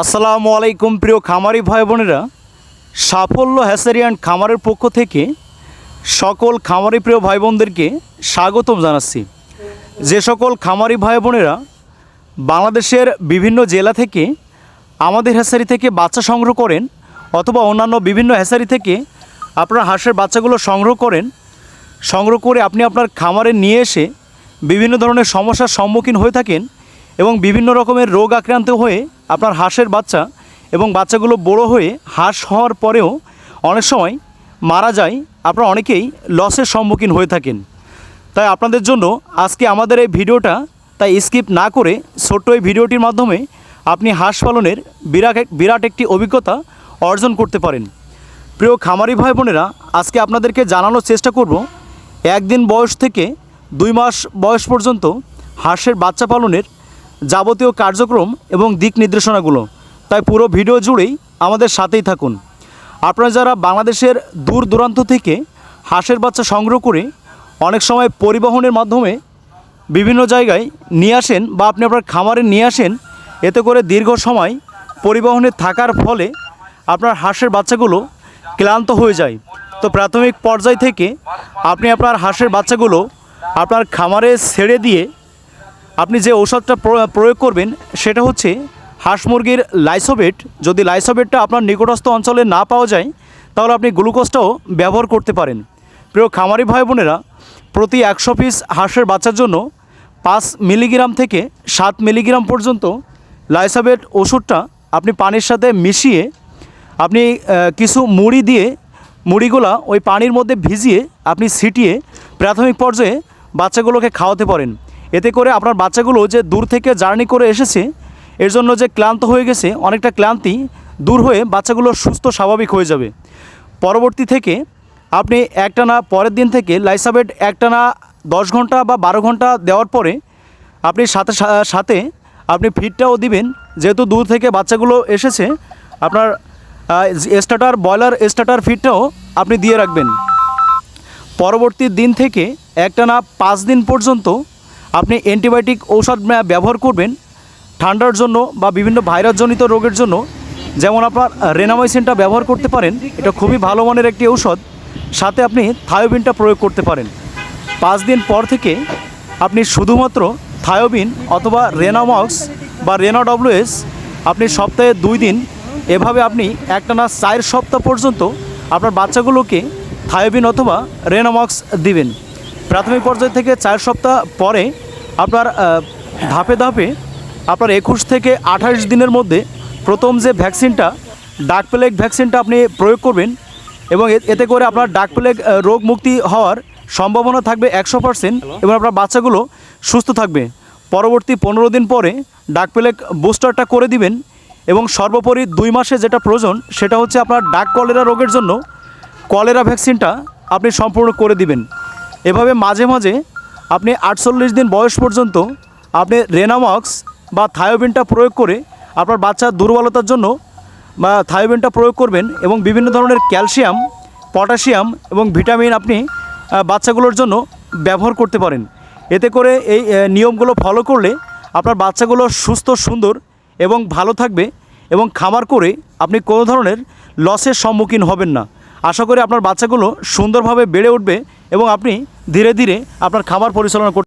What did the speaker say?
আসসালামু আলাইকুম, প্রিয় খামারি ভাই বোনেরা। সাফল্য হ্যাসারিয়ান খামারের পক্ষ থেকে সকল খামারি প্রিয় ভাই বোনদেরকে স্বাগতম জানাচ্ছি। যে সকল খামারি ভাই বোনেরা বাংলাদেশের বিভিন্ন জেলা থেকে আমাদের হ্যাসারি থেকে বাচ্চা সংগ্রহ করেন অথবা অন্যান্য বিভিন্ন হ্যাসারি থেকে আপনার হাঁসের বাচ্চাগুলো সংগ্রহ করেন, সংগ্রহ করে আপনি আপনার খামারে নিয়ে এসে বিভিন্ন ধরনের সমস্যার সম্মুখীন হয়ে থাকেন এবং বিভিন্ন রকমের রোগ আক্রান্ত হয়ে আপনার হাঁসের বাচ্চা এবং বাচ্চাগুলো বড় হয়ে হাঁস হওয়ার পরেও অনেক সময় মারা যায়, আপনারা অনেকেই লসের সম্মুখীন হয়ে থাকেন। তাই আপনাদের জন্য আজকে আমাদের এই ভিডিওটা, তাই স্কিপ না করে ছোট্ট এই ভিডিওটির মাধ্যমে আপনি হাঁস পালনের বিরাট বিরাট একটি অভিজ্ঞতা অর্জন করতে পারেন। প্রিয় খামারি ভাই বোনেরা, আজকে আপনাদেরকে জানানোর চেষ্টা করব, একদিন বয়স থেকে দুই মাস বয়স পর্যন্ত হাঁসের বাচ্চা পালনের যাবতীয় কার্যক্রম এবং দিক নির্দেশনাগুলো। তাই পুরো ভিডিও জুড়েই আমাদের সাথেই থাকুন। আপনারা যারা বাংলাদেশের দূর দূরান্ত থেকে হাঁসের বাচ্চা সংগ্রহ করে অনেক সময় পরিবহনের মাধ্যমে বিভিন্ন জায়গায় নিয়ে আসেন বা আপনি আপনার খামারে নিয়ে আসেন, এতে করে দীর্ঘ সময় পরিবহনে থাকার ফলে আপনার হাঁসের বাচ্চাগুলো ক্লান্ত হয়ে যায়। তো প্রাথমিক পর্যায় থেকে আপনি আপনার হাঁসের বাচ্চাগুলো আপনার খামারে ছেড়ে দিয়ে আপনি যে ঔষধটা প্র- প্রয়োগ করবেন, সেটা হচ্ছে হাঁস মুরগির লাইসোবেট। যদি লাইসোবেটটা আপনার নিকটস্থ অঞ্চলে না পাওয়া যায়, তাহলে আপনি গ্লুকোজটাও ব্যবহার করতে পারেন। প্রিয় খামারি ভাই বোনেরা, প্রতি একশো পিস হাঁসের বাচ্চার জন্য পাঁচ মিলিগ্রাম থেকে সাত মিলিগ্রাম পর্যন্ত লাইসোবেট ওষুধটা আপনি পানির সাথে মিশিয়ে, আপনি কিছু মুড়ি দিয়ে, মুড়িগুলা ওই পানির মধ্যে ভিজিয়ে আপনি ছিটিয়ে প্রাথমিক পর্যায়ে বাচ্চাগুলোকে খাওয়াতে পারেন। এতে করে আপনার বাচ্চাগুলো যে দূর থেকে জার্নি করে এসেছে, এর জন্য যে ক্লান্ত হয়ে গেছে, অনেকটা ক্লান্তি দূর হয়ে বাচ্চাগুলো সুস্থ, স্বাভাবিক হয়ে যাবে। পরবর্তী থেকে আপনি একটানা পরের দিন থেকে লাইসাবেট একটানা দশ ঘণ্টা বা বারো ঘণ্টা দেওয়ার পরে আপনি সাথে সাথে আপনি ফিডটাও দিবেন। যেহেতু দূর থেকে বাচ্চাগুলো এসেছে, আপনার স্টার্টার, ব্রয়লার স্টার্টার ফিডটাও আপনি দিয়ে রাখবেন। পরবর্তী দিন থেকে একটানা পাঁচ দিন পর্যন্ত আপনি অ্যান্টিবায়োটিক ঔষধ ব্যা- ব্যবহার করবেন ঠান্ডার জন্য বা বিভিন্ন ভাইরাসজনিত রোগের জন্য। যেমন আপনার রেনামাইসিনটা ব্যবহার করতে পারেন, এটা খুবই ভালো মানের একটি ঔষধ। সাথে আপনি থায়োবিনটা প্রয়োগ করতে পারেন। পাঁচ দিন পর থেকে আপনি শুধুমাত্র থায়োবিন অথবা রেনামক্স বা রেনাডব্লিউএস আপনি সপ্তাহে দুই দিন এভাবে আপনি একটানা চার সপ্তাহ পর্যন্ত আপনার বাচ্চাগুলোকে থায়োবিন অথবা রেনামক্স দিবেন। প্রাথমিক পর্যায় থেকে চার সপ্তাহ পরে আপনার ধাপে ধাপে আপনার একুশ থেকে আঠাশ দিনের মধ্যে প্রথম যে ভ্যাকসিনটা ডাক প্লেগ ভ্যাকসিনটা আপনি প্রয়োগ করবেন এবং এ- এতে করে আপনার ডাক প্লেগ রোগ মুক্তি হওয়ার সম্ভাবনা থাকবে একশো পার্সেন্ট এবং আপনার বাচ্চাগুলো সুস্থ থাকবে। পরবর্তী পনেরো দিন পরে ডাক প্লেগ বুস্টারটা করে দিবেন এবং সর্বোপরি দুই মাসে যেটা প্রয়োজন সেটা হচ্ছে আপনার ডাক কলেরা রোগের জন্য কলেরা ভ্যাকসিনটা আপনি সম্পূর্ণ করে দিবেন। এভাবে মাঝে মাঝে আপনি আটচল্লিশ দিন বয়স পর্যন্ত আপনি রেনামক্স বা থায়োবিনটা প্রয়োগ করে আপনার বাচ্চার দুর্বলতার জন্য বা থায়োবিনটা প্রয়োগ করবেন এবং বিভিন্ন ধরনের ক্যালসিয়াম, পটাশিয়াম এবং ভিটামিন আপনি বাচ্চাগুলোর জন্য ব্যবহার করতে পারেন। এতে করে এই নিয়মগুলো ফলো করলে আপনার বাচ্চাগুলো সুস্থ, সুন্দর এবং ভালো থাকবে এবং খামার করে আপনি কোনো ধরনের লসের সম্মুখীন হবেন না। আশা করি আপনার বাচ্চাগুলো সুন্দরভাবে বেড়ে উঠবে এবং আপনি ধীরে ধীরে আপনার খাবার পরিচালনা করতে